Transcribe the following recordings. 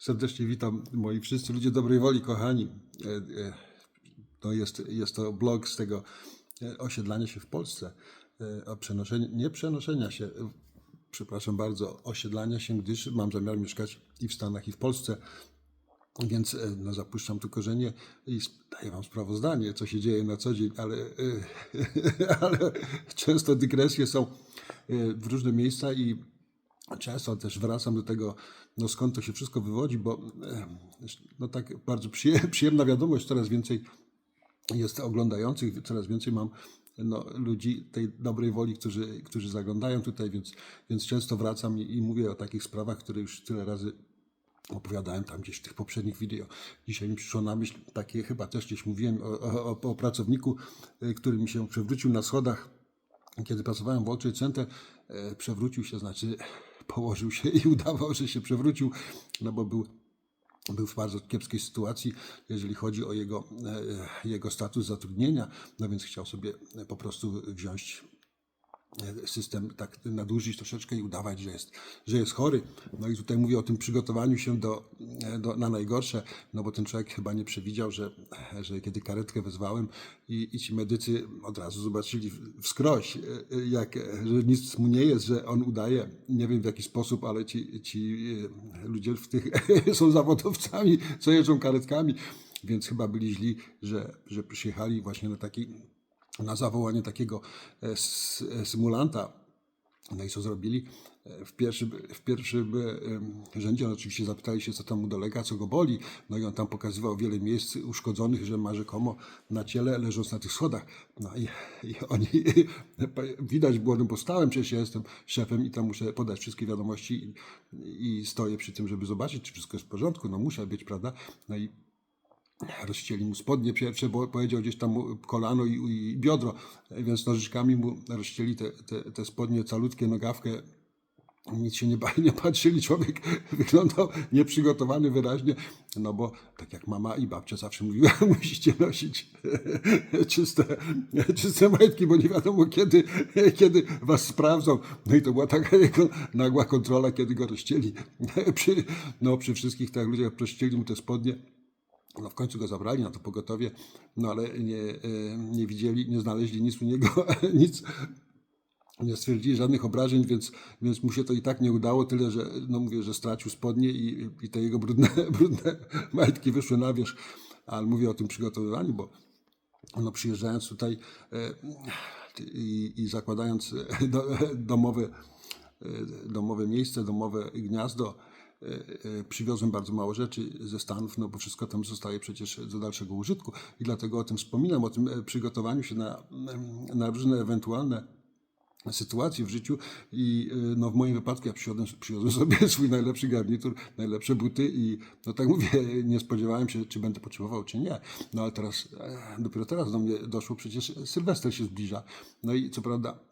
Serdecznie witam moi wszyscy ludzie dobrej woli, kochani. E, e, To jest, jest to blog z tego e, osiedlania się w Polsce, e, o przenoszeniu, nie przenoszenia się, przepraszam bardzo, osiedlania się, gdyż mam zamiar mieszkać i w Stanach, i w Polsce. Więc no, zapuszczam tu korzenie i daję wam sprawozdanie, co się dzieje na co dzień, ale, ale często dygresje są w różne miejsca i często też wracam do tego, no skąd to się wszystko wywodzi, bo no tak bardzo przyje- przyjemna wiadomość, coraz więcej jest oglądających, coraz więcej mam no, ludzi tej dobrej woli, którzy, którzy zaglądają tutaj, więc, więc często wracam i, i mówię o takich sprawach, które już tyle razy opowiadałem tam gdzieś w tych poprzednich wideo. Dzisiaj mi przyszło na myśl takie, chyba też gdzieś mówiłem o, o, o pracowniku, y, który mi się przewrócił na schodach, kiedy pracowałem w World Center, e, przewrócił się, znaczy położył się i udawał, że się przewrócił, no bo był był w bardzo kiepskiej sytuacji, jeżeli chodzi o jego, e, jego status zatrudnienia, no więc chciał sobie po prostu wziąć system, tak nadużyć troszeczkę i udawać, że jest, że jest chory. No i tutaj mówię o tym przygotowaniu się do, do, na najgorsze, no bo ten człowiek chyba nie przewidział, że, że kiedy karetkę wezwałem i, i ci medycy od razu zobaczyli wskroś, jak, że nic mu nie jest, że on udaje, nie wiem w jaki sposób, ale ci, ci e, ludzie w tych są zawodowcami, co jeżdżą karetkami, więc chyba byli źli, że, że przyjechali właśnie na taki na zawołanie takiego e, symulanta. No i co zrobili? E, W pierwszym, w pierwszym e, rzędzie on oczywiście zapytali się, co tam mu dolega, co go boli. No i on tam pokazywał wiele miejsc uszkodzonych, że ma rzekomo na ciele, leżąc na tych schodach. No i, i oni, widać było, no bo przecież ja jestem szefem i tam muszę podać wszystkie wiadomości i, i stoję przy tym, żeby zobaczyć, czy wszystko jest w porządku. No muszę być, prawda? No i rozcięli mu spodnie pierwsze, bo powiedział gdzieś tam kolano i, i biodro, więc nożyczkami mu rozcięli te, te, te spodnie, calutkie, nogawkę. Nic się nie, nie patrzyli, człowiek wyglądał nieprzygotowany wyraźnie, no bo tak jak mama i babcia zawsze mówiła, musicie nosić czyste, czyste majtki, bo nie wiadomo kiedy, kiedy was sprawdzą. No i to była taka jego nagła kontrola, kiedy go rozcięli. Przy, no przy wszystkich tak ludziach rozcięli mu te spodnie. No w końcu go zabrali na to pogotowie, no ale nie, e, nie widzieli, nie znaleźli nic u niego, nic, nie stwierdzili żadnych obrażeń, więc, więc mu się to i tak nie udało, tyle że, no mówię, że stracił spodnie i, i te jego brudne, brudne majtki wyszły na wierzch, ale mówię o tym przygotowywaniu, bo no przyjeżdżając tutaj e, i, i zakładając e, do, domowe, domowe miejsce, domowe gniazdo, przywiozłem bardzo mało rzeczy ze Stanów, no bo wszystko tam zostaje przecież do dalszego użytku i dlatego o tym wspominam, o tym e, przygotowaniu się na, na różne ewentualne sytuacji w życiu i y, no, w moim wypadku ja przywiozłem, przywiozłem sobie swój najlepszy garnitur, najlepsze buty i no tak mówię, nie spodziewałem się, czy będę potrzebował, czy nie. No ale teraz, e, dopiero teraz do mnie doszło, przecież Sylwester się zbliża. No i co prawda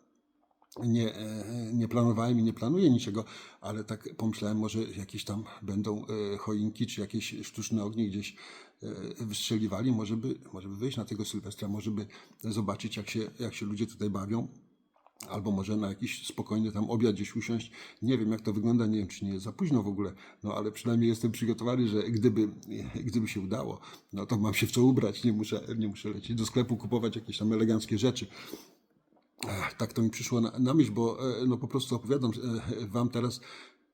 nie, e, nie planowałem i nie planuję niczego, ale tak pomyślałem, może jakieś tam będą e, choinki, czy jakieś sztuczne ognie gdzieś e, wystrzeliwali, może by, może by wyjść na tego Sylwestra, może by zobaczyć, jak się, jak się ludzie tutaj bawią. Albo może na jakiś spokojny tam obiad gdzieś usiąść. Nie wiem, jak to wygląda, nie wiem, czy nie jest za późno w ogóle, no ale przynajmniej jestem przygotowany, że gdyby, gdyby się udało, no to mam się w co ubrać, nie muszę, nie muszę lecieć do sklepu kupować jakieś tam eleganckie rzeczy. Ech, Tak to mi przyszło na, na myśl, bo e, no po prostu opowiadam e, wam teraz,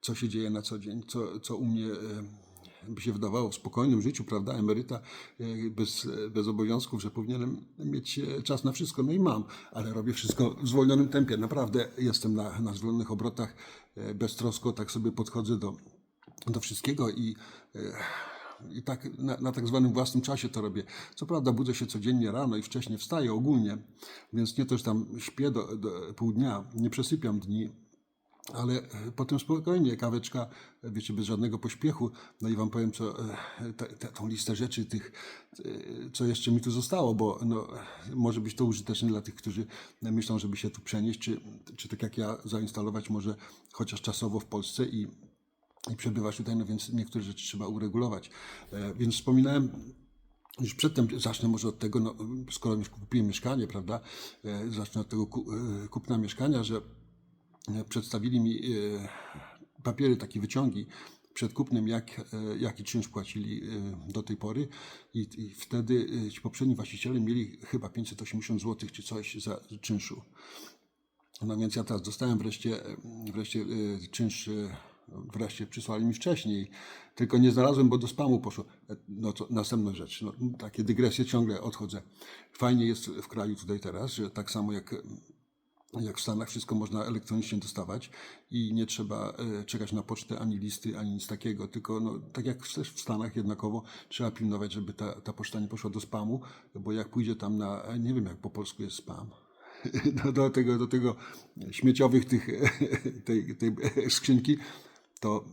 co się dzieje na co dzień, co, co u mnie e, by się wydawało w spokojnym życiu, prawda, emeryta, bez, bez obowiązków, że powinienem mieć czas na wszystko, no i mam, ale robię wszystko w zwolnionym tempie, naprawdę jestem na, na zwolnionych obrotach, e, beztrosko tak sobie podchodzę do, do wszystkiego i i tak na, na tak zwanym własnym czasie to robię. Co prawda budzę się codziennie rano i wcześniej wstaję ogólnie, więc nie to, że tam śpię do, do pół dnia, nie przesypiam dni, ale e, potem spokojnie, kaweczka, e, wiecie, bez żadnego pośpiechu. No i wam powiem, co, e, te, tą listę rzeczy, tych, co jeszcze mi tu zostało, bo no, może być to użyteczne dla tych, którzy myślą, żeby się tu przenieść, czy, czy tak jak ja, zainstalować może chociaż czasowo w Polsce i i przebywać tutaj, no więc niektóre rzeczy trzeba uregulować. E, Więc wspominałem już przedtem, zacznę może od tego, no, skoro już kupiłem mieszkanie, prawda, e, zacznę od tego e, kupna mieszkania, że przedstawili mi papiery, takie wyciągi przedkupnym, jak, e, jaki czynsz płacili do tej pory i, i wtedy ci poprzedni właściciele mieli chyba 580 zł czy coś za czynszu. No więc ja teraz dostałem wreszcie, wreszcie czynsz, wreszcie przysłali mi wcześniej, tylko nie znalazłem, bo do spamu poszło. E, No to następna rzecz, no, takie dygresje ciągle odchodzę. Fajnie jest w kraju tutaj teraz, że tak samo jak jak w Stanach wszystko można elektronicznie dostawać i nie trzeba e, czekać na pocztę ani listy, ani nic takiego, tylko no, tak jak też w Stanach jednakowo trzeba pilnować, żeby ta, ta poczta nie poszła do spamu, bo jak pójdzie tam na, e, nie wiem jak po polsku jest spam, do, do tego, do tego śmieciowych tych, tej, tej skrzynki, to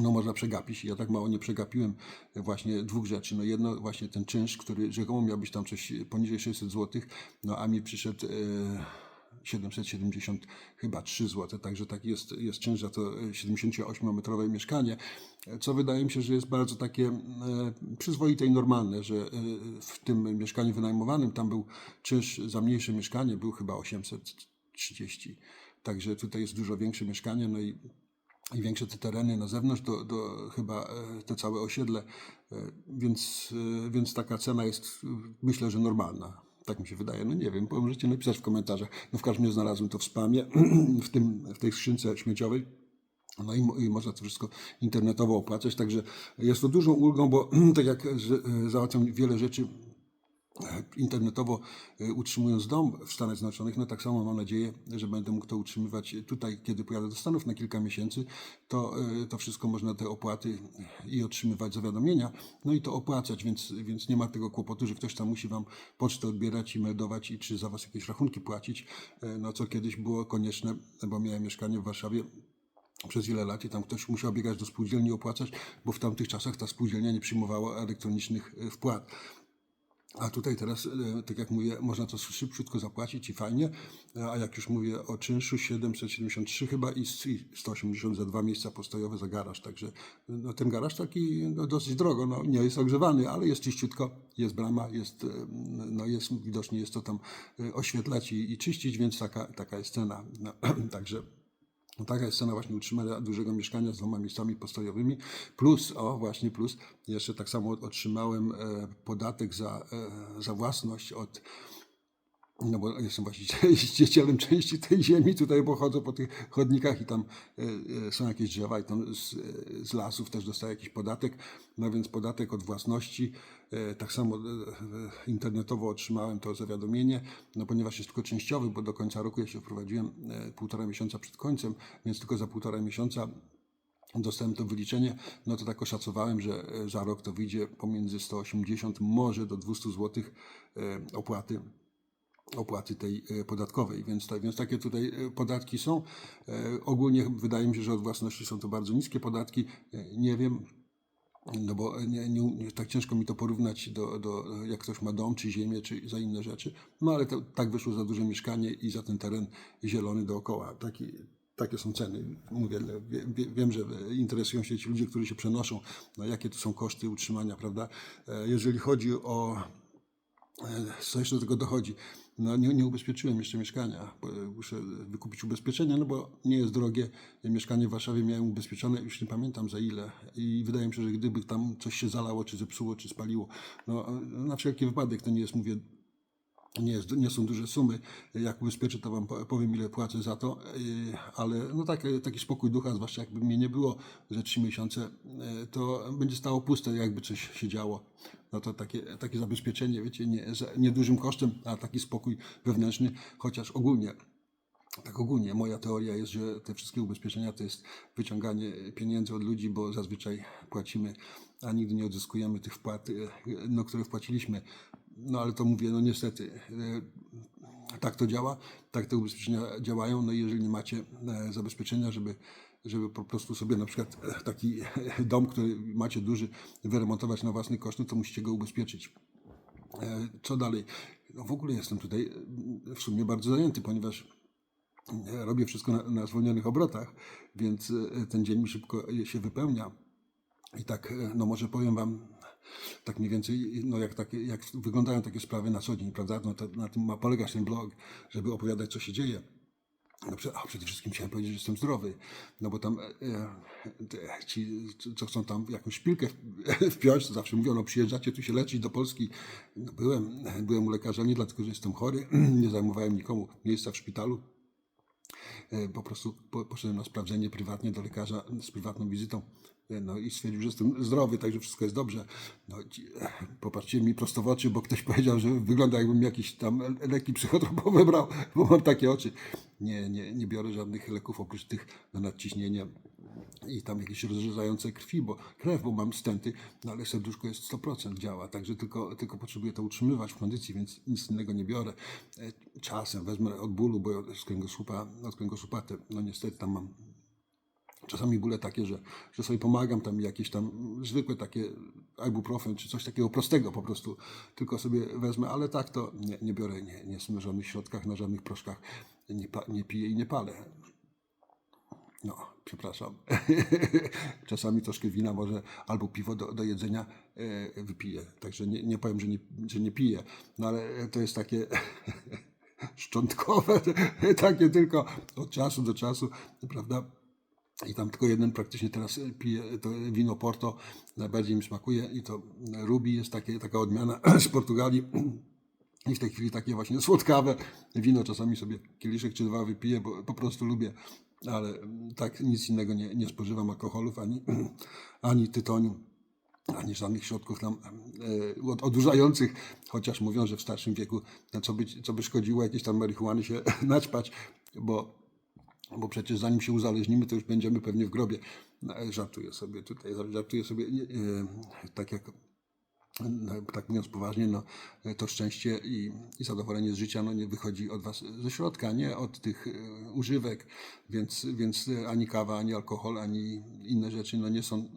no można przegapić. Ja tak mało nie przegapiłem właśnie dwóch rzeczy. No jedno właśnie ten czynsz, który rzekomo miał być tam coś poniżej 600 zł, no a mi przyszedł e, 770 chyba 3 zł, także taki jest, jest czynsz za to 78-metrowe mieszkanie, co wydaje mi się, że jest bardzo takie e, przyzwoite i normalne, że e, w tym mieszkaniu wynajmowanym tam był czynsz za mniejsze mieszkanie, był chyba 830, także tutaj jest dużo większe mieszkanie, no i i większe te tereny na zewnątrz, do, chyba e, te całe osiedle, e, więc, e, więc taka cena jest myślę, że normalna. Tak mi się wydaje. No nie wiem, możecie napisać w komentarzach. No w każdym razie znalazłem to w spamie, w, tym, w tej skrzynce śmieciowej. No i, i można to wszystko internetowo opłacać, także jest to dużą ulgą, bo tak jak załatwiam wiele rzeczy internetowo e, utrzymując dom w Stanach Zjednoczonych, no tak samo mam nadzieję, że będę mógł to utrzymywać tutaj, kiedy pojadę do Stanów na kilka miesięcy, to, e, to wszystko można te opłaty i otrzymywać zawiadomienia, no i to opłacać, więc, więc nie ma tego kłopotu, że ktoś tam musi wam pocztę odbierać i meldować i czy za was jakieś rachunki płacić, e, no co kiedyś było konieczne, bo miałem mieszkanie w Warszawie, przez wiele lat i tam ktoś musiał biegać do spółdzielni opłacać, bo w tamtych czasach ta spółdzielnia nie przyjmowała elektronicznych e, wpłat. A tutaj teraz, e, tak jak mówię, można to szybciutko zapłacić i fajnie, E, a jak już mówię o czynszu 773 chyba i s- i 180 za dwa miejsca postojowe za garaż, także no, ten garaż taki no, dosyć drogo, no, nie jest ogrzewany, ale jest czyściutko, jest brama, jest, e, no, jest widocznie jest to tam e, oświetlać i, i czyścić, więc taka, taka jest cena. No, także no taka jest cena właśnie utrzymania dużego mieszkania z dwoma miejscami postojowymi. Plus, o właśnie plus, jeszcze tak samo otrzymałem e, podatek za, e, za własność od no bo jestem właścicielem części tej ziemi, tutaj pochodzę po tych chodnikach i tam e, e, są jakieś drzewa i tam z, e, z lasów też dostaję jakiś podatek, no więc podatek od własności, tak samo internetowo otrzymałem to zawiadomienie, no ponieważ jest tylko częściowy, bo do końca roku ja się wprowadziłem półtora miesiąca przed końcem, więc tylko za półtora miesiąca dostałem to wyliczenie, no to tak oszacowałem, że za rok to wyjdzie pomiędzy 180 może do 200 zł opłaty opłaty tej e, podatkowej, więc, tak, więc takie tutaj e, podatki są. E, Ogólnie wydaje mi się, że od własności są to bardzo niskie podatki. Nie wiem, no bo nie, nie, tak ciężko mi to porównać do, do jak ktoś ma dom, czy ziemię, czy za inne rzeczy. No ale to, tak wyszło za duże mieszkanie i za ten teren zielony dookoła. Taki, takie są ceny. Mówię, wie, wie, wiem, że interesują się ci ludzie, którzy się przenoszą, no jakie to są koszty utrzymania, prawda? Jeżeli chodzi o E, co jeszcze do tego dochodzi? No, nie, nie ubezpieczyłem jeszcze mieszkania. Muszę wykupić ubezpieczenie, no bo nie jest drogie. Mieszkanie w Warszawie miałem ubezpieczone, już nie pamiętam za ile. I wydaje mi się, że gdyby tam coś się zalało, czy zepsuło, czy spaliło, no na wszelki wypadek, to nie jest, mówię, nie, jest, nie są duże sumy. Jak ubezpieczę, to wam po- powiem, ile płacę za to, Yy, ale no taki, taki spokój ducha, zwłaszcza jakby mnie nie było ze trzy miesiące, yy, to będzie stało puste, jakby coś się działo. No to takie, takie zabezpieczenie, wiecie, nie, niedużym kosztem, a taki spokój wewnętrzny, chociaż ogólnie tak ogólnie moja teoria jest, że te wszystkie ubezpieczenia to jest wyciąganie pieniędzy od ludzi, bo zazwyczaj płacimy, a nigdy nie odzyskujemy tych wpłat, e, no, które wpłaciliśmy. No ale to mówię, no niestety, e, tak to działa, tak te ubezpieczenia działają. No i jeżeli nie macie e, zabezpieczenia, żeby, żeby po prostu sobie na przykład e, taki dom, który macie duży, wyremontować na własny koszt, no to musicie go ubezpieczyć. Co dalej? No w ogóle jestem tutaj w sumie bardzo zajęty, ponieważ robię wszystko na, na zwolnionych obrotach, więc ten dzień mi szybko się wypełnia. I tak, no może powiem Wam tak mniej więcej, no jak, takie, jak wyglądają takie sprawy na co dzień, prawda? No to na tym ma polegać ten blog, żeby opowiadać, co się dzieje. No, a przede wszystkim chciałem powiedzieć, że jestem zdrowy, no bo tam e, e, te- ci, co chcą tam jakąś szpilkę wpiąć, to zawsze mówią, no przyjeżdżacie tu się leczyć do Polski. No, byłem, byłem u lekarza nie dlatego, że jestem chory, nie zajmowałem nikomu miejsca w szpitalu, E, po prostu po, poszedłem na sprawdzenie prywatnie do lekarza z prywatną wizytą. E, No i stwierdził, że jestem zdrowy, także wszystko jest dobrze. No, e, popatrzcie mi prosto w oczy, bo ktoś powiedział, że wygląda jakbym jakiś tam leki psychotropowe brał, bo mam takie oczy. Nie, nie, nie biorę żadnych leków oprócz tych na nadciśnienie i tam jakieś rozrzedzające krwi, bo krew, bo mam stenty, no ale serduszko jest 100% działa, także tylko, tylko potrzebuję to utrzymywać w kondycji, więc nic innego nie biorę. E, Czasem wezmę od bólu, bo z kręgosłupa, od kręgosłupa te, no niestety tam mam czasami bóle takie, że, że sobie pomagam, tam jakieś tam zwykłe takie ibuprofen, czy coś takiego prostego po prostu, tylko sobie wezmę, ale tak to nie, nie biorę, nie, nie jestem na żadnych środkach, na żadnych proszkach, nie, nie piję i nie palę. No, przepraszam. Czasami troszkę wina może albo piwo do, do jedzenia e, wypiję. Także nie, nie powiem, że nie, że nie piję. No ale to jest takie szczątkowe, takie tylko od czasu do czasu, prawda? I tam tylko jeden praktycznie teraz pije to wino Porto, najbardziej mi smakuje i to Ruby jest takie, taka odmiana z Portugalii. I w tej chwili takie właśnie słodkawe wino czasami sobie kieliszek czy dwa wypiję, bo po prostu lubię, ale tak nic innego nie, nie spożywam alkoholów ani, ani tytoniu ani żadnych środków e, od- odurzających, chociaż mówią, że w starszym wieku no, co, by, co by szkodziło jakieś tam marihuany się naćpać, bo, bo przecież zanim się uzależnimy, to już będziemy pewnie w grobie. No, e, żartuję sobie tutaj, żartuję sobie, e, tak jak no, tak mówiąc poważnie, no, to szczęście i, i zadowolenie z życia no, nie wychodzi od was ze środka, nie od tych e, używek, więc, więc e, ani kawa, ani alkohol, ani inne rzeczy no, nie są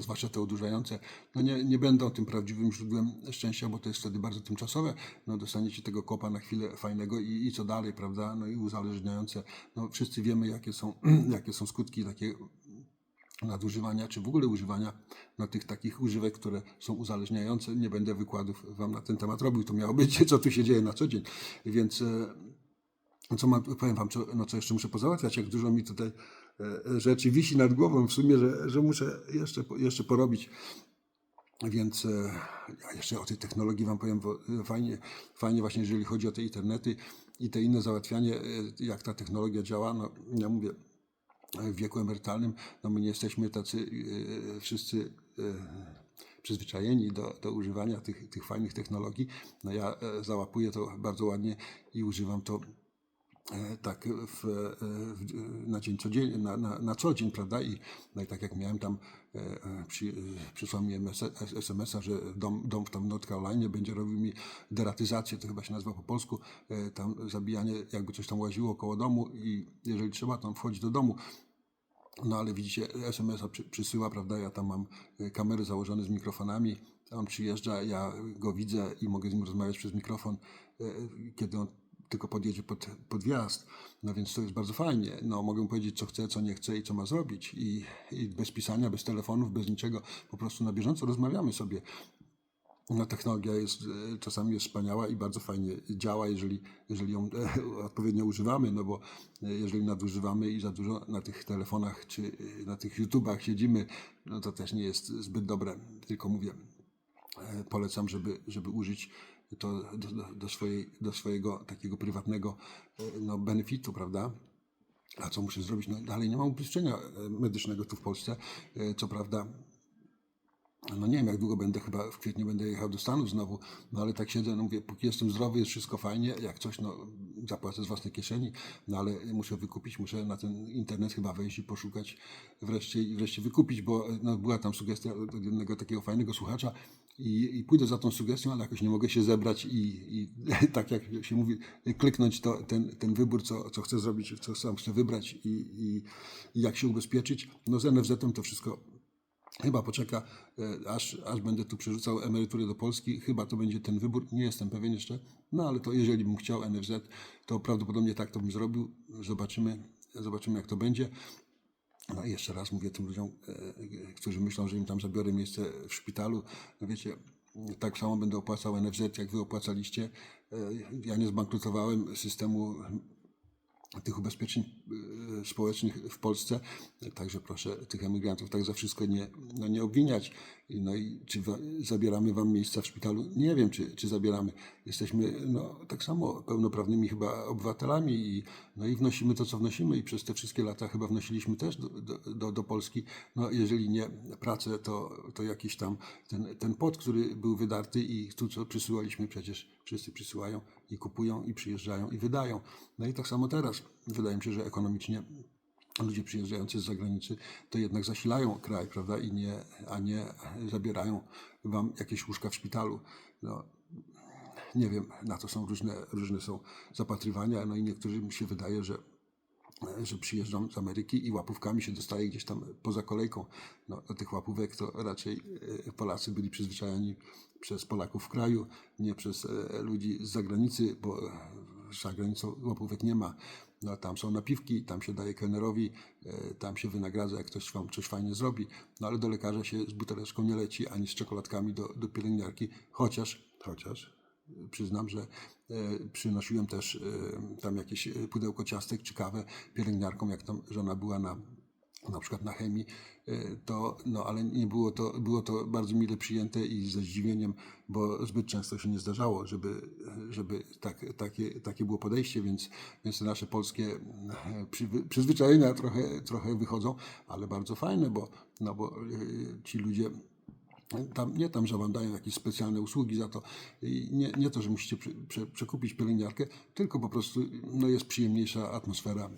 zwłaszcza te odurzające, no nie, nie będą tym prawdziwym źródłem szczęścia, bo to jest wtedy bardzo tymczasowe. No dostaniecie tego kopa na chwilę fajnego i, i co dalej, prawda? No i uzależniające. No wszyscy wiemy, jakie są, jakie są skutki takiego nadużywania, czy w ogóle używania no, tych takich używek, które są uzależniające. Nie będę wykładów wam na ten temat robił, to miało być, co tu się dzieje na co dzień. Więc e, co mam, powiem wam, co, no co jeszcze muszę pozałatwiać, jak dużo mi tutaj e, rzeczy wisi nad głową w sumie, że, że muszę jeszcze, jeszcze porobić. Więc e, ja jeszcze o tej technologii wam powiem, fajnie, fajnie właśnie, jeżeli chodzi o te internety i te inne załatwianie, jak ta technologia działa, no ja mówię, w wieku emerytalnym, no my nie jesteśmy tacy e, wszyscy e, przyzwyczajeni do, do używania tych, tych fajnych technologii. No ja e, załapuję to bardzo ładnie i używam to tak w, e, w, na dzień codziennie, na, na, na co dzień, prawda? I, no i tak jak miałem tam, e, e, przy, e, przysłał mi MS, SMS-a, że dom, dom w tam North Carolinie będzie robił mi deratyzację, to chyba się nazywa po polsku, e, tam zabijanie, jakby coś tam łaziło koło domu i jeżeli trzeba, tam wchodzi do domu. No ale widzicie, SMS-a przy, przysyła, prawda? Ja tam mam e, kamery założone z mikrofonami. On przyjeżdża, ja go widzę i mogę z nim rozmawiać przez mikrofon, e, kiedy on tylko podjedzie pod, pod wjazd. No więc to jest bardzo fajnie. No mogę powiedzieć, co chce, co nie chce i co ma zrobić. I, I bez pisania, bez telefonów, bez niczego, po prostu na bieżąco rozmawiamy sobie. No, technologia jest e, czasami jest wspaniała i bardzo fajnie działa, jeżeli, jeżeli ją e, odpowiednio używamy, no bo e, jeżeli nadużywamy i za dużo na tych telefonach czy na tych YouTubach siedzimy, no to też nie jest zbyt dobre. Tylko mówię, polecam, żeby, żeby użyć to do, do, swojej, do swojego takiego prywatnego e, no, benefitu, prawda? A co muszę zrobić? No dalej nie mam ubezpieczenia e, medycznego tu w Polsce. E, Co prawda no nie wiem, jak długo będę, chyba w kwietniu będę jechał do Stanów znowu, no ale tak siedzę, no mówię, póki jestem zdrowy, jest wszystko fajnie, jak coś, no zapłacę z własnej kieszeni, no ale muszę wykupić, muszę na ten internet chyba wejść i poszukać wreszcie i wreszcie wykupić, bo no, była tam sugestia od jednego takiego fajnego słuchacza i, i pójdę za tą sugestią, ale jakoś nie mogę się zebrać i, i tak jak się mówi, kliknąć to, ten, ten wybór, co, co chcę zrobić, co sam chcę wybrać i, i, i jak się ubezpieczyć. No z NFZ-em to wszystko Chyba poczeka, e, aż, aż będę tu przerzucał emeryturę do Polski. Chyba to będzie ten wybór. Nie jestem pewien jeszcze. No ale to jeżeli bym chciał NFZ, to prawdopodobnie tak to bym zrobił. Zobaczymy, zobaczymy jak to będzie. No i jeszcze raz mówię tym ludziom, e, którzy myślą, że im tam zabiorę miejsce w szpitalu. No wiecie, tak samo będę opłacał NFZ, jak wy opłacaliście. E, Ja nie zbankrutowałem systemu tych ubezpieczeń y, społecznych w Polsce. Także proszę tych emigrantów tak za wszystko nie, no nie obwiniać. No i czy wa, zabieramy wam miejsca w szpitalu? Nie wiem, czy, czy zabieramy. Jesteśmy no, tak samo pełnoprawnymi chyba obywatelami i, no i wnosimy to, co wnosimy i przez te wszystkie lata chyba wnosiliśmy też do, do, do, do Polski. No jeżeli nie pracę, to, to jakiś tam ten, ten pot, który był wydarty i tu, co przysyłaliśmy przecież wszyscy przysyłają i kupują i przyjeżdżają i wydają. No i tak samo teraz. Wydaje mi się, że ekonomicznie ludzie przyjeżdżający z zagranicy to jednak zasilają kraj, prawda, i nie, a nie zabierają wam jakieś łóżka w szpitalu. No, nie wiem, na to są różne, różne są zapatrywania, no i niektórym się wydaje, że że przyjeżdżam z Ameryki i łapówkami się dostaje gdzieś tam poza kolejką. No, do tych łapówek to raczej e, Polacy byli przyzwyczajeni przez Polaków w kraju, nie przez e, ludzi z zagranicy, bo za granicą łapówek nie ma. No, tam są napiwki, tam się daje kelnerowi, e, tam się wynagradza, jak ktoś wam coś fajnie zrobi. No ale do lekarza się z buteleczką nie leci, ani z czekoladkami do, do pielęgniarki, chociaż, chociaż przyznam, że e, przynosiłem też e, tam jakieś pudełko ciastek czy kawę pielęgniarkom, jak tam żona była na na przykład na chemii, e, to, no ale nie było to, było to bardzo mile przyjęte i ze zdziwieniem, bo zbyt często się nie zdarzało, żeby, żeby tak, takie, takie było podejście, więc, więc te nasze polskie e, przy, przyzwyczajenia trochę, trochę wychodzą, ale bardzo fajne, bo, no bo e, ci ludzie tam, nie tam, że wam dają jakieś specjalne usługi za to. Nie, nie to, że musicie prze, prze, przekupić pielęgniarkę, tylko po prostu no, jest przyjemniejsza atmosfera.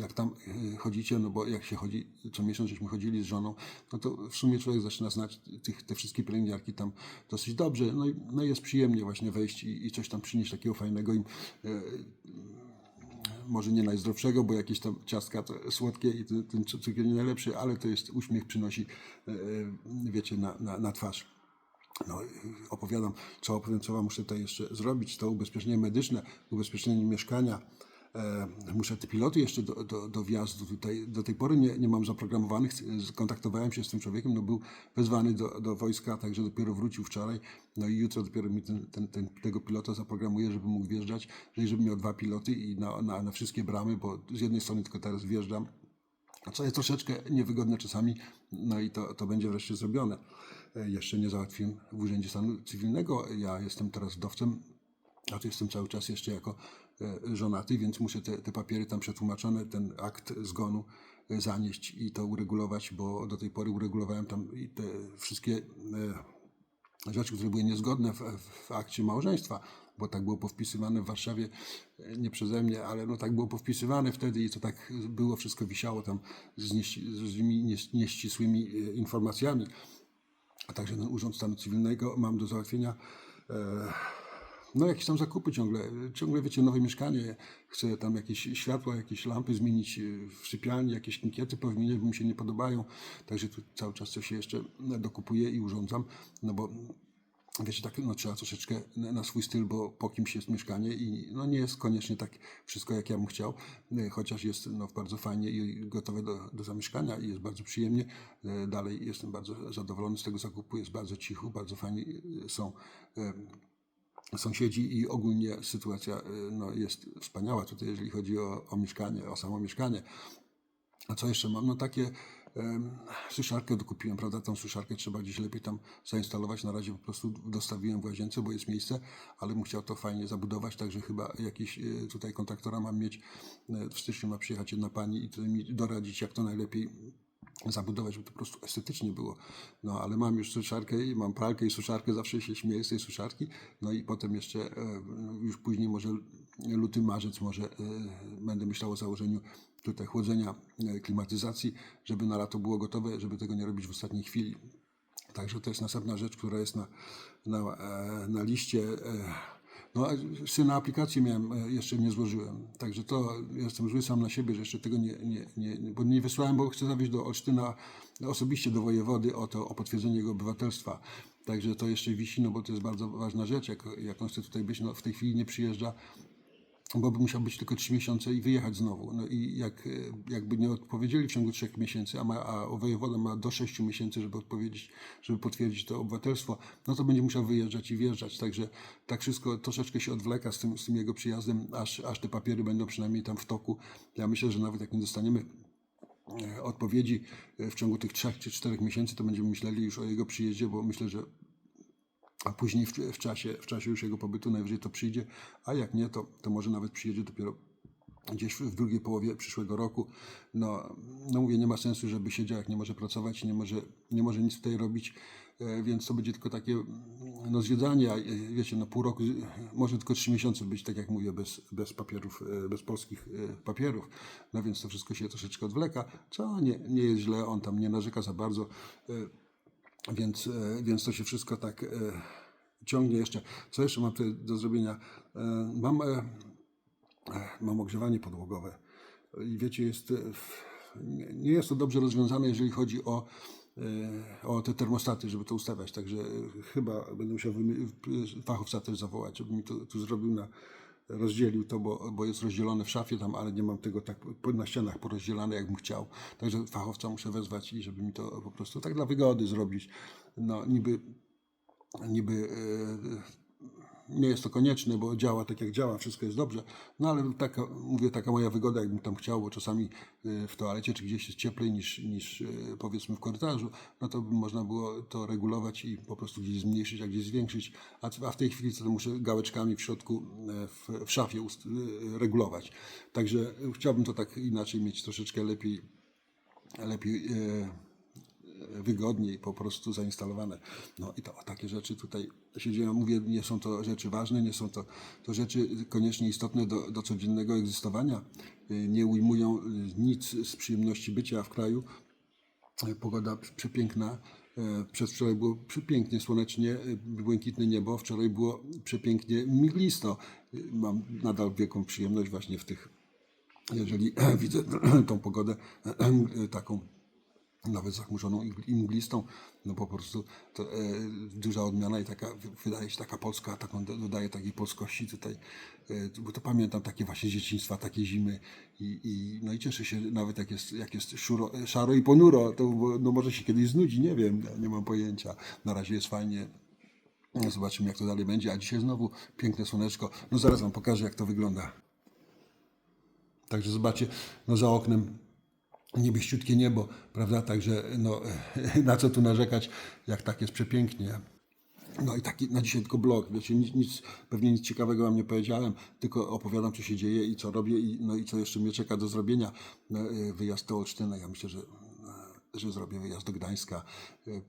Jak tam y, chodzicie, no bo jak się chodzi, co miesiąc żeśmy chodzili z żoną, no to w sumie człowiek zaczyna znać tych, te wszystkie pielęgniarki tam dosyć dobrze. No i no jest przyjemnie właśnie wejść i, i coś tam przynieść takiego fajnego im. E, może nie najzdrowszego, bo jakieś tam ciastka słodkie i ten, ten cukier nie najlepszy, ale to jest uśmiech przynosi, e, wiecie, na, na, na twarz. No, opowiadam, co opowiem, co wam muszę tutaj jeszcze zrobić. To ubezpieczenie medyczne, ubezpieczenie mieszkania. E, muszę te piloty jeszcze do, do, do wjazdu tutaj. Do tej pory nie, nie mam zaprogramowanych. Skontaktowałem się z tym człowiekiem, no był wezwany do, do wojska, także dopiero wrócił wczoraj. No i jutro dopiero mi ten, ten, ten, tego pilota zaprogramuje, żeby mógł wjeżdżać, że żeby miał dwa piloty i na, na, na wszystkie bramy, bo z jednej strony tylko teraz wjeżdżam, co jest troszeczkę niewygodne czasami, no i to, to będzie wreszcie zrobione. E, Jeszcze nie załatwiłem w Urzędzie Stanu Cywilnego. Ja jestem teraz wdowcem, a tu jestem cały czas jeszcze jako żonaty, więc muszę te, te papiery tam przetłumaczone, ten akt zgonu e, zanieść i to uregulować, bo do tej pory uregulowałem tam te wszystkie e, rzeczy, które były niezgodne w, w akcie małżeństwa, bo tak było powpisywane w Warszawie, e, nie przeze mnie, ale no tak było powpisywane wtedy i to tak było, wszystko wisiało tam z, nieści, z nieścisłymi e, informacjami. A także ten Urząd Stanu Cywilnego mam do załatwienia e, no jakieś tam zakupy ciągle, ciągle wiecie, nowe mieszkanie, chcę tam jakieś światła, jakieś lampy zmienić e, w sypialni, jakieś kinkiety powymieniać, bo mi się nie podobają, także tu cały czas coś jeszcze dokupuję i urządzam, no bo wiecie, tak no, trzeba troszeczkę na swój styl, bo po kimś jest mieszkanie i no, nie jest koniecznie tak wszystko, jak ja bym chciał, e, chociaż jest no, bardzo fajnie i gotowe do, do zamieszkania i jest bardzo przyjemnie. E, Dalej jestem bardzo zadowolony z tego zakupu, jest bardzo cicho, bardzo fajnie są sąsiedzi i ogólnie sytuacja e, no, jest wspaniała tutaj, jeżeli chodzi o, o mieszkanie, o samo mieszkanie. A co jeszcze mam? No takie em, suszarkę dokupiłem, prawda? Tą suszarkę trzeba gdzieś lepiej tam zainstalować. Na razie po prostu dostawiłem w łazience, bo jest miejsce, ale bym chciał to fajnie zabudować, także chyba jakiś e, tutaj kontraktora mam mieć. E, W styczniu ma przyjechać jedna pani i tutaj mi doradzić, jak to najlepiej zabudować, żeby to po prostu estetycznie było. No ale mam już suszarkę, i mam pralkę i suszarkę, zawsze się śmieję z tej suszarki. No i potem jeszcze e, już później może luty, marzec może e, będę myślał o założeniu tutaj chłodzenia, e, klimatyzacji, żeby na lato było gotowe, żeby tego nie robić w ostatniej chwili. Także to jest następna rzecz, która jest na, na, na liście. No, a jeszcze na aplikację miałem, e, jeszcze nie złożyłem. Także to jestem zły sam na siebie, że jeszcze tego nie, nie, nie- bo nie wysłałem, bo chcę zawieźć do Olsztyna osobiście do wojewody o to, o potwierdzenie jego obywatelstwa. Także to jeszcze wisi, no bo to jest bardzo ważna rzecz, jak, jak on chce tutaj być, no w tej chwili nie przyjeżdża, bo by musiał być tylko 3 miesiące i wyjechać znowu. No i jak, e, jakby nie odpowiedzieli w ciągu 3 miesięcy, a, ma, a wojewoda ma do 6 miesięcy, żeby odpowiedzieć, żeby potwierdzić to obywatelstwo, no to będzie musiał wyjeżdżać i wjeżdżać. Także tak wszystko troszeczkę się odwleka z tym, z tym jego przyjazdem, aż, aż te papiery będą przynajmniej tam w toku. Ja myślę, że nawet jak nie dostaniemy e, odpowiedzi e, w ciągu tych trzech czy czterech miesięcy, to będziemy myśleli już o jego przyjeździe, bo myślę, że a później w, w, czasie, w czasie już jego pobytu najwyżej to przyjdzie, a jak nie, to, to może nawet przyjedzie dopiero gdzieś w, drugiej połowie przyszłego roku. No, no mówię, nie ma sensu, żeby siedział, jak nie może pracować, nie może, nie może nic tutaj robić, e, więc to będzie tylko takie mm, no, zwiedzanie, a, e, wiecie, no pół roku, może tylko trzy miesiące być, tak jak mówię, bez, bez papierów, e, bez polskich papierów, no więc to wszystko się troszeczkę odwleka, co nie, nie jest źle, on tam nie narzeka za bardzo, więc, e, więc to się wszystko tak e, ciągnie jeszcze. Co jeszcze mam tutaj do zrobienia? E, Mam, mam ogrzewanie podłogowe. I wiecie, jest, nie- jest to dobrze rozwiązane, jeżeli chodzi o, o te termostaty, żeby to ustawiać. Także chyba będę musiał fachowca też zawołać, żeby mi to tu zrobił na rozdzielił to, bo, bo jest rozdzielone w szafie tam, ale nie mam tego tak na ścianach porozdzielane, jakbym chciał. Także fachowca muszę wezwać i żeby mi to po prostu tak dla wygody zrobić. No niby, niby e, nie jest to konieczne, bo działa tak jak działa, wszystko jest dobrze, no ale taka, mówię, taka moja wygoda, jakbym tam chciał, bo czasami e, w toalecie czy gdzieś jest cieplej niż, niż e, powiedzmy w korytarzu, no to można było to regulować i po prostu gdzieś zmniejszyć, a gdzieś zwiększyć, a, a w tej chwili to muszę gałeczkami w środku e, w, w szafie ust, regulować. Także chciałbym to tak inaczej mieć, troszeczkę lepiej, lepiej wygodniej po prostu zainstalowane. No i to takie rzeczy tutaj się dzieją. Mówię, nie są to rzeczy ważne, nie są to, to rzeczy koniecznie istotne do, do codziennego egzystowania. Nie ujmują y, nic z przyjemności bycia w kraju. Pogoda przepiękna. Y, Przedwczoraj było przepięknie słonecznie, y, błękitne niebo. Wczoraj było przepięknie miglisto. Y, Mam nadal wielką przyjemność właśnie w tych jeżeli widzę tą pogodę taką nawet zachmurzoną i mglistą, no po prostu to e, duża odmiana i taka, wy- wydaje się taka polska, taką do- dodaje takiej polskości tutaj, e, bo to pamiętam takie właśnie dzieciństwa, takie zimy i, i no i cieszę się nawet jak jest, jak jest szuro, szaro i ponuro, to no może się kiedyś znudzi, nie wiem, nie mam pojęcia, na razie jest fajnie, no Zobaczymy, jak to dalej będzie. A dzisiaj znowu piękne słoneczko. No zaraz Wam pokażę, jak to wygląda. Także zobaczcie, no za oknem niebieściutkie niebo, prawda? Także no, na co tu narzekać, jak tak jest przepięknie. No i taki na dzisiaj tylko blog, wiecie, nic, nic, pewnie nic ciekawego wam nie powiedziałem, tylko opowiadam, co się dzieje i co robię i, no i co jeszcze mnie czeka do zrobienia. No, y, wyjazd do Olsztyna, ja myślę, że że zrobię wyjazd do Gdańska e, e,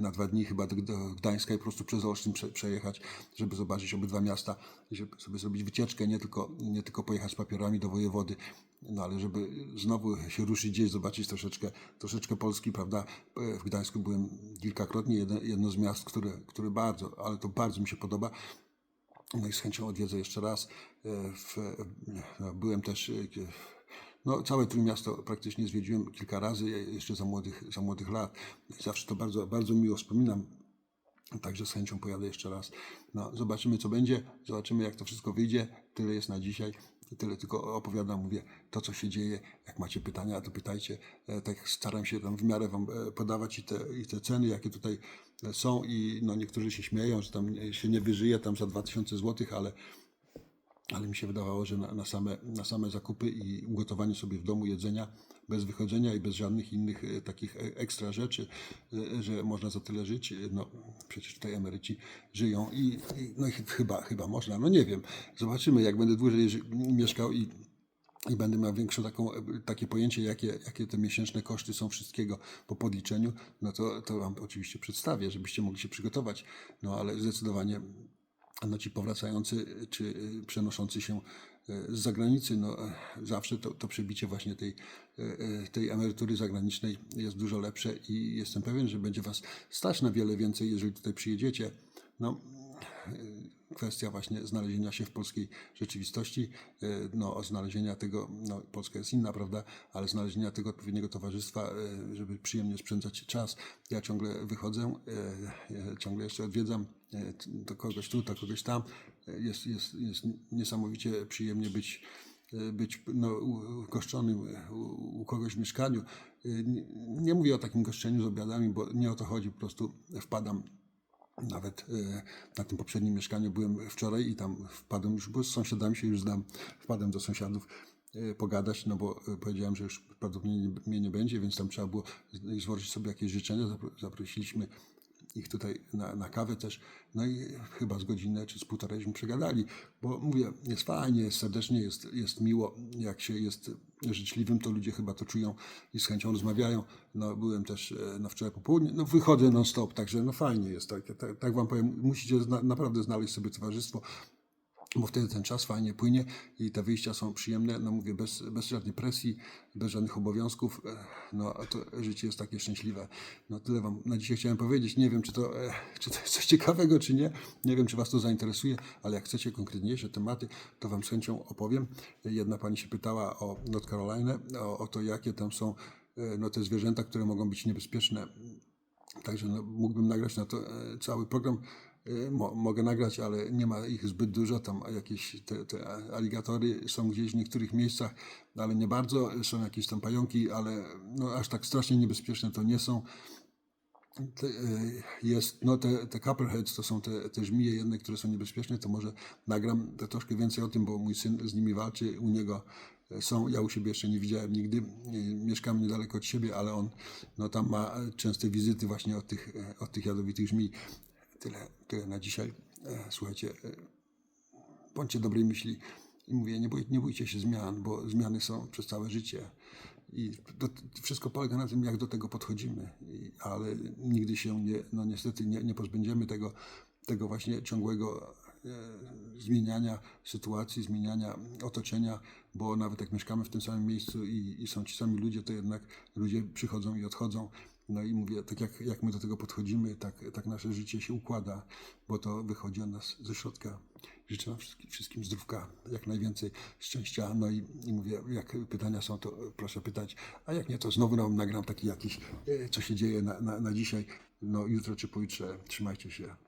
na dwa dni chyba do, Gdańska i po prostu przez Olsztyn prze, przejechać, żeby zobaczyć obydwa miasta żeby sobie zrobić wycieczkę, nie tylko, nie tylko pojechać z papierami do wojewody, no ale żeby znowu się ruszyć gdzieś, zobaczyć troszeczkę, troszeczkę Polski, prawda? E, W Gdańsku byłem kilkakrotnie, jedno, jedno z miast, które, które bardzo, ale to bardzo mi się podoba. No i z chęcią odwiedzę jeszcze raz. W, no, byłem też, no całe Trójmiasto praktycznie zwiedziłem kilka razy, e, jeszcze za młodych, za młodych lat. Zawsze to bardzo, bardzo miło wspominam. Także z chęcią pojadę jeszcze raz. No, zobaczymy, co będzie, zobaczymy, jak to wszystko wyjdzie. Tyle jest na dzisiaj. Tyle tylko opowiadam, mówię to, co się dzieje. Jak macie pytania, to pytajcie. E, Tak staram się tam w miarę Wam e, podawać i te, i te ceny, jakie tutaj są. I no, niektórzy się śmieją, że tam się nie wyżyje tam za 2000 zł, ale ale mi się wydawało, że na, na, same, na same zakupy i ugotowanie sobie w domu jedzenia bez wychodzenia i bez żadnych innych e, takich e, ekstra rzeczy, e, że można za tyle żyć. No, przecież tutaj emeryci żyją i, i no i chyba, chyba można, no nie wiem. Zobaczymy, jak będę dłużej mieszkał i i będę miał większe taką, takie pojęcie, jakie, jakie te miesięczne koszty są wszystkiego po podliczeniu, no to, to Wam oczywiście przedstawię, żebyście mogli się przygotować. No ale zdecydowanie no ci powracający czy y, przenoszący się y, z zagranicy, no, e, zawsze to, to przebicie właśnie tej, y, y, tej emerytury zagranicznej jest dużo lepsze i jestem pewien, że będzie Was stać na wiele więcej, jeżeli tutaj przyjedziecie. No, y, kwestia właśnie znalezienia się w polskiej rzeczywistości, y, no, znalezienia tego, no, Polska jest inna, prawda, ale znalezienia tego odpowiedniego towarzystwa, y, żeby przyjemnie spędzać czas. Ja ciągle wychodzę, y, ciągle jeszcze odwiedzam kogoś tu, do kogoś tam e, jest, jest, jest niesamowicie przyjemnie być, e, być no, ugoszczonym u, kogoś w mieszkaniu. E, nie mówię o takim goszczeniu z obiadami, bo nie o to chodzi, po prostu wpadam nawet e, na tym poprzednim mieszkaniu byłem wczoraj i tam wpadłem już, bo z sąsiadami się już znam, wpadłem do sąsiadów e, pogadać, no bo e, powiedziałem, że już prawdopodobnie nie- mnie nie będzie, więc tam trzeba było złożyć sobie jakieś życzenia. Zapro- Zaprosiliśmy ich tutaj na, na kawę też, no i chyba z godzinę czy z półtorej przegadali, bo mówię, jest fajnie, jest serdecznie, jest, jest miło, jak się jest życzliwym, to ludzie chyba to czują i z chęcią rozmawiają. No byłem też no, wczoraj po południu, no wychodzę non stop, także no fajnie jest, tak, tak, tak wam powiem, musicie zna, naprawdę znaleźć sobie towarzystwo, bo wtedy ten czas fajnie płynie i te wyjścia są przyjemne, no mówię, bez, bez żadnej presji, bez żadnych obowiązków, e, no a to życie jest takie szczęśliwe. No tyle wam na dzisiaj chciałem powiedzieć, nie wiem czy to, e, czy to jest coś ciekawego, czy nie, nie wiem czy was to zainteresuje, ale jak chcecie konkretniejsze tematy, to wam z chęcią opowiem. Jedna pani się pytała o North Carolina, o, o to jakie tam są e, no, te zwierzęta, które mogą być niebezpieczne Także no, mógłbym nagrać na to cały program. E, Mo, mogę nagrać, ale nie ma ich zbyt dużo. Tam jakieś te, te aligatory są gdzieś w niektórych miejscach, ale nie bardzo. Są jakieś tam pająki, ale no, aż tak strasznie niebezpieczne to nie są. Te, e, jest, no te, te copperheads to są te, te żmije jedne, które są niebezpieczne, to może nagram troszkę więcej o tym, bo mój syn z nimi walczy, u niego e, są, ja u siebie jeszcze nie widziałem nigdy, mieszkam niedaleko od siebie, ale on no, tam ma częste wizyty właśnie od tych, od tych jadowitych żmij. Tyle, tyle na dzisiaj. E, Słuchajcie, e, bądźcie dobrej myśli i mówię, nie, bój, nie bójcie się zmian, bo zmiany są przez całe życie. I to, wszystko polega na tym, jak do tego podchodzimy, I, ale nigdy się nie, no niestety nie, nie pozbędziemy tego, tego właśnie ciągłego e, zmieniania sytuacji, zmieniania otoczenia, bo nawet jak mieszkamy w tym samym miejscu i, i są ci sami ludzie, to jednak ludzie przychodzą i odchodzą. No i mówię, tak jak, jak my do tego podchodzimy, tak, tak nasze życie się układa, bo to wychodzi od nas ze środka. Życzę Wam wszystkim, wszystkim zdrówka, jak najwięcej szczęścia. No i, i mówię, jak pytania są, to proszę pytać, a jak nie, to znowu nam nagram taki jakiś, e, co się dzieje na, na, na dzisiaj, no jutro czy pojutrze. Trzymajcie się.